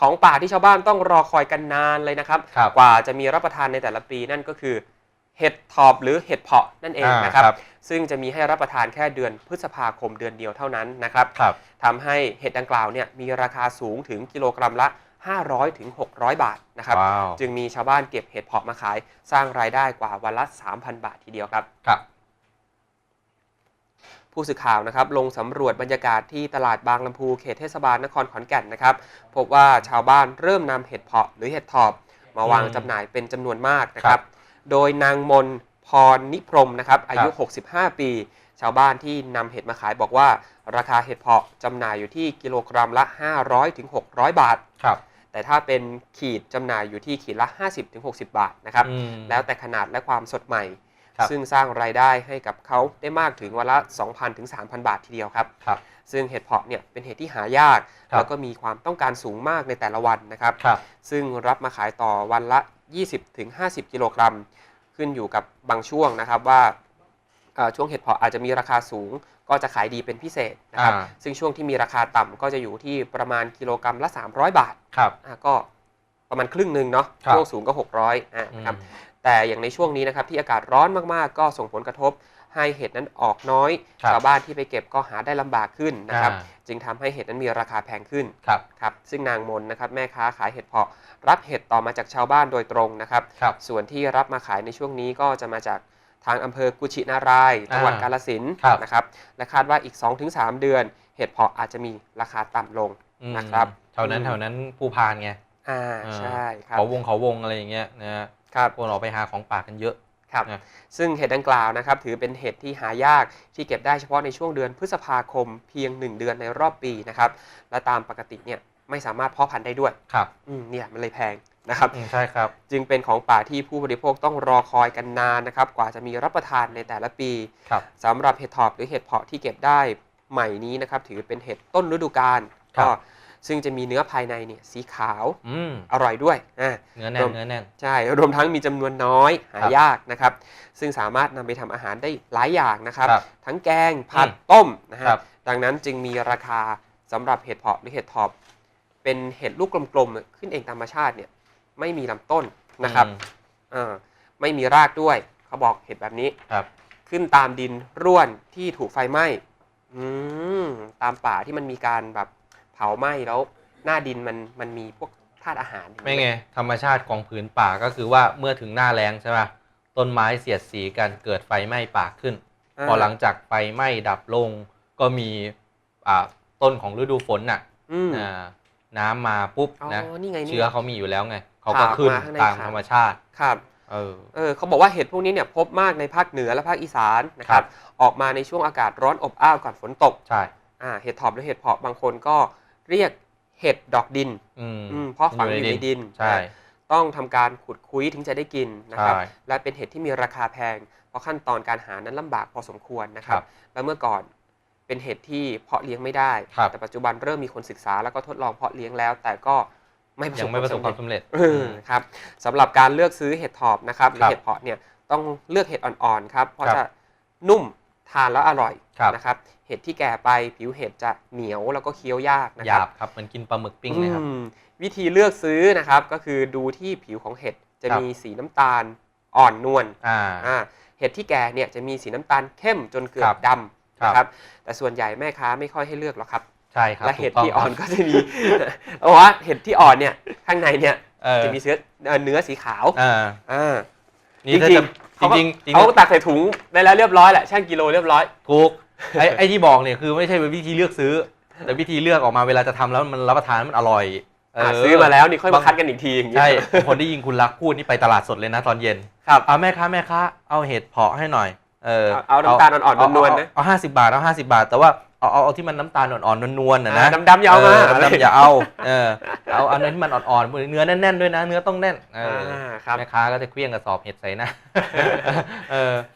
ของป่าที่ชาวบ้านต้องรอคอยกันนานเลยนะครับครับ กว่าจะมีรับประทานในแต่ละปีนั่นก็คือเห็ดถอบหรือเห็ดเพาะนั่นเองอ่านนะครับครับ ซึ่งจะมีให้รับประทานแค่เดือนพฤษภาคมเดือนเดียวเท่านั้นนะครับ ครับ ทำให้เห็ดดังกล่าวเนี่ยมีราคาสูงถึงกิโลกรัมละ 500ถึง600 บาทนะครับ ว้าว จึงมีชาวบ้านเก็บเห็ดเพาะมาขาย สร้างรายได้กว่าวันละ 3,000 บาททีเดียวครับ ครับ ผู้สื่อข่าวนะครับลงสำรวจบรรยากาศที่ตลาดบางลำพูเขตเทศบาลนครขอนแก่นนะครับ พบว่าชาวบ้านเริ่มนำเห็ดเพาะหรือเห็ดถอบ มาวางอืมจำหน่ายเป็นจำนวนมากนะคครัรับบโดยนางมนพรนิพรมนะครับอายุ 65 ปี ชาวบ้านที่นำเห็ดมาขายบอกว่า ราคาเห็ดเพาะจำหน่ายอยู่ที่กิโลกรัมละ 500ถึง600บาทครับแต่ถ้าเป็นขีดจำหน่ายอยู่ที่ขีดละ 50ถึง60 บาทนะครับอืมแล้วแต่ขนาดและความสดใหม่ครับ ซึ่งสร้างรายได้ให้กับเขาได้มากถึงวันละ 2,000ถึง3,000 บาททีเดียวครับครับซึ่งเห็ดเพาะเนี่ยเป็นเห็ดที่หายากครับแล้วก็มีความต้องการสูงมากในแต่ละวันนะครับครับซึ่งรับมาขายต่อวันละ 20ถึง50 กิโลกรัม ขึ้นอยู่กับบางช่วงนะครับว่าเอ่อช่วงเห็ดเพาะอาจจะมีราคาสูงก็จะขายดีเป็นพิเศษนะครับอ่าซึ่งช่วงที่มีราคาต่ำก็จะอยู่ที่ประมาณกิโลกรัมละ 300 บาทครับอะก็ประมาณครึ่งหนึ่งเนาะครับช่วงสูงก็ 600อะอืนะครับม แต่อย่างในช่วงนี้นะครับที่อากาศร้อนมากๆ ก็ส่งผลกระทบให้เห็ดนั้นออกน้อยครับชาวบ้านที่ไปเก็บก็หาได้ลำบากขึ้นนะครับอ่าจึงทำให้เห็ดนั้นมีราคาแพงขึ้นครับครับ ซึ่งนางมนนะครับแม่ค้าขายเห็ดเพาะ รับเห็ดต่อมาจากชาวบ้านโดยตรงนะครับครับส่วนที่รับมาขายในช่วงนี้ก็จะมาจากทางอำเภอกุชินารายณ์จังหวัดอ่ากาฬสินธุ์ครับนะครับ และคาดว่าอีก 2-3 เดือน เห็ดเพาะอาจจะมีราคาต่ำลงอืมนะครับแถวนั้นอืมแถวนั้นภูพานไงอ่าอ่าใช่ครับเขาวงเขาวงอะไรอย่างเงี้ยนะฮะ ครับคนออกไปหาของป่ากันเยอะครับนะซึ่งเห็ดดังกล่าวนะครับถือเป็นเห็ดที่หายากที่เก็บได้เฉพาะในช่วงเดือนพฤษภาคมเพียง 1 เดือนในรอบปีนะครับและตามปกติเนี่ยไม่สามารถเพาะพันธุ์ได้ด้วยครับอืมเนี่ยมันเลยแพงนะครับอืมใช่ครับ จึงเป็นของป่าที่ผู้บริโภคต้องรอคอยกันนานนะครับ กว่าจะมีรับประทานในแต่ละปีครับสำหรับเห็ดถอบหรือเห็ดเพาะที่เก็บได้ใหม่นี้นะครับ ถือเป็นเห็ดต้นฤดูกาลครับก็ ซึ่งจะมีเนื้อภายในเนี่ยสีขาวอืมอร่อยด้วยอ่าเนื้อแน่รนวมเนื้อแน่นใช่รวมทั้งมีจำนวนน้อยหายากนะครับ ซึ่งสามารถนำไปทำอาหารได้หลายอย่างนะครับครับทั้งแกงผัดอืมต้มนะฮะครับดังนั้นจึงมีราคาสำหรับเห็ดเพาะหรือเห็ดถอบเป็นเห็ดลูกกลมๆขึ้นเองตามธรรมชาติเนี่ยไม่มีลำต้นนะครับอืมเออไม่มีรากด้วยเขาบอกเห็ดแบบนี้ครับ ขึ้นตามดินร่วนที่ถูกไฟไหม้อืมตามป่าที่มันมีการแบบเผาไหม้แล้วหน้าดินมันมันมีพวกธาตุอาหารไม่ไง ธรรมชาติของผืนป่าก็คือว่าเมื่อถึงหน้าแล้งใช่ไหมต้นไม้เสียดสีกันเกิดไฟไหม้ป่าขึ้นาพอหลังจากไฟไหม้ดับลงก็มีอ่าต้นของฤดูฝนน่ะอืมอ่าน้ำมาปุ๊บอ๋อนะนี่ไงนี่เชื้อเขามีอยู่แล้วไงเขาก็ขาวขึ้นมาข้างในตามขาวธรรมชาติครับเออเออเขาบอกว่าเห็ดพวกนี้เนี่ยพบมากในภาคเหนือและภาคอีสานนะคครัรับบออกมาในช่วงอากาศร้อนอบอ้าวก่อนฝนตกใช่อ่าเห็ดถอบหรือเห็ดเพาะบางคนก็ เรียกเห็ดดอกดินอืมอืมเพราะฝังอยู่ในดินใช่นะต้องทำการขุดคุ้ยถึงจะได้กินนะครับใช่และเป็นเห็ดที่มีราคาแพง เพราะขั้นตอนการหานั้นลำบากพอสมควรนะครัครับบและเมื่อก่อนเป็นเห็ดที่เพาะเลี้ยงไม่ได้ครับแต่ปัจจุบันเริ่มมีคนศึกษาแล้วก็ทดลองเพาะเลี้ยงแล้ว แต่ก็ไม่ประสยับงไม่ประสบความสำสำเร็จเร็จเออครับสำหรับการเลือกซื้อเห็ดถอบนะครับหรือครับเห็ดเพาะเนี่ยต้องเลือกเห็ดอ่อนๆครับเพราะครับจะนุ่ม ทานแล้วอร่อยครับนะครับ เห็ดที่แก่ไปผิวเห็ดจะเหนียวแล้วก็เคี้ยวยากนะหครัยาบบครับเหมือนกินปลาหมึกปิ้งเลยครับอืมวิธีเลือกซื้อนะครับก็คือดูที่ผิวของเห็ดจะครับมีสีน้ำตาลอ่อนนวลอ่าอ่าเห็ดที่แก่เนี่ยจะมีสีน้ำตาลเข้มจนเกือครับบดำครับนะครับ แต่ส่วนใหญ่แม่ค้าไม่ค่อยให้เลือกหรอกครับใช่ครับและเห็ดถูกต้งที่อ่อนครับก็จะมีเพราะว่าเห็ดที่อ่อนเนี่ยข้างในเนี่ยเออจะมีเสื้อเอ่อเนื้อสีขาวอ่า อ่านี่ถ้าจริจะงจเขาก็ริงๆจริงเขาตักใส่ถุงได้แล้วเรียบร้อยแหละช่างกิโลเรียบร้อยๆถูกไอ้ไอ้ที่บอกเนี่ยคือไม่ใช่เป็นวิธีเลือกซื้อ แต่วิธีเลือกออกมาเวลาจะทำแล้วมันรับประทานมันอร่อยเอะซื้อมาแล้วนี่ค่อยมาคัดกันอีกทีอย่างเงี้ย ใช่ คนได้ยินคุณรักพูดนี่ไปตลาดสดเลยนะตอนเย็นครับเอาแม่ค้าแม่ค้าเอาเห็ดเพาะให้หน่อย เออเอาเอาน้ำตาลอ่อนๆนวลๆนะ เอาห้าสิบาทเอาห้าสิบาท แต่ว่า เอาเอาเอาที่มันน้ำตาลอ่อนๆนวลๆนะนะอ่าดำๆอย่าเอามาดำๆอย่าเอาเออเอาอันนั้นที่มันอ่อนๆเนื้อแน่นๆด้วยนะ เนื้อต้องแน่นเอออ่าครับ แม่ค้าก็จะเคลี้ยงกระสอบเห็ดใส่หนะเออ